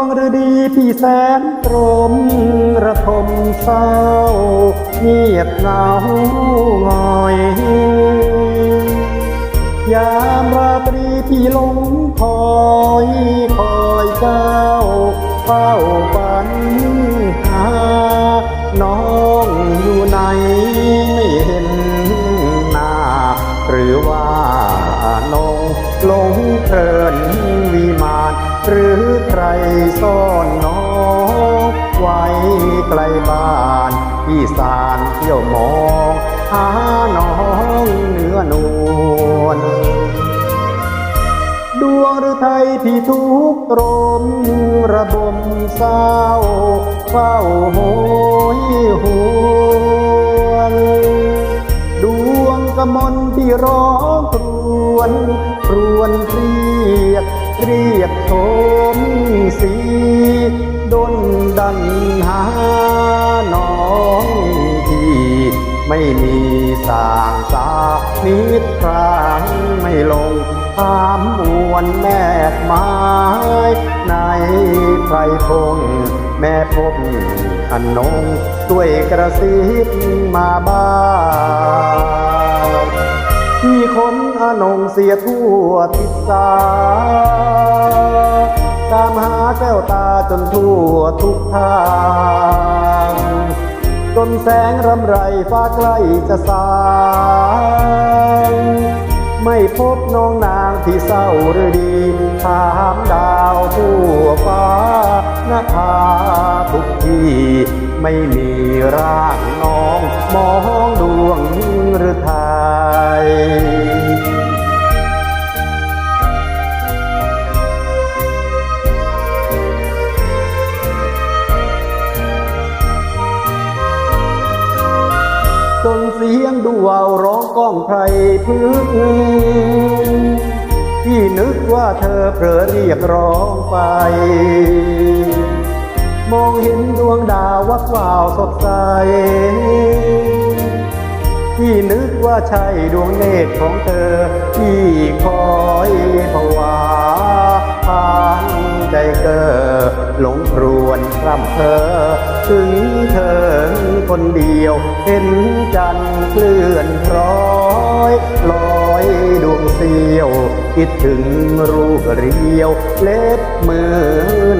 วงฤดีพี่แสนตรมระทมเศร้าเงียบเหงาหงอยยามราตรีพี่หลงคอยคอยเจ้าเฝ้าฝันหาน้อง ซ่อนน้องไว้ไกลบ้านพี่สารเที่ยวมองหาน้องเนื้อนวลดวงหรือไทยที่ทุกตรมระบมเศร้าเฝ้าโหยหวนดวงกมลที่ร้องครวนครวนเรียกเรียกโทม สีดนดันหาน้องที่ไม่มีสางสานิดครางไม่ลงตามมวลแนบไม้ในไพรพงแม่พบอนงด้วยกระซิบมาบ้างที่คนอนงเสียทั่วทิศสา ตามหาแก้วตาจนทั่วทุกทางจนแสงรำไรฟ้าใกล้จะสางไม่พบน้องนางที่เศร้าหรือดี ถามดาวทั่วฟ้าหน้าผาทุกที่ ไม่มีร่างน้อง มองดวงหรือไทย วาวร้องก้องไพรพื้นที่นึกว่าเธอเผลอเรียกร้องไป มองเห็นดวงดาววับวาวสดใสที่นึกว่าใช่ดวงเนตรของเธอที่คอย พร่ำเธอ ถึงเธอคนเดียวเห็นจันทร์เคลื่อนร้อยลอยดวงเสียว คิดถึงรูปเรียว เล็บมือน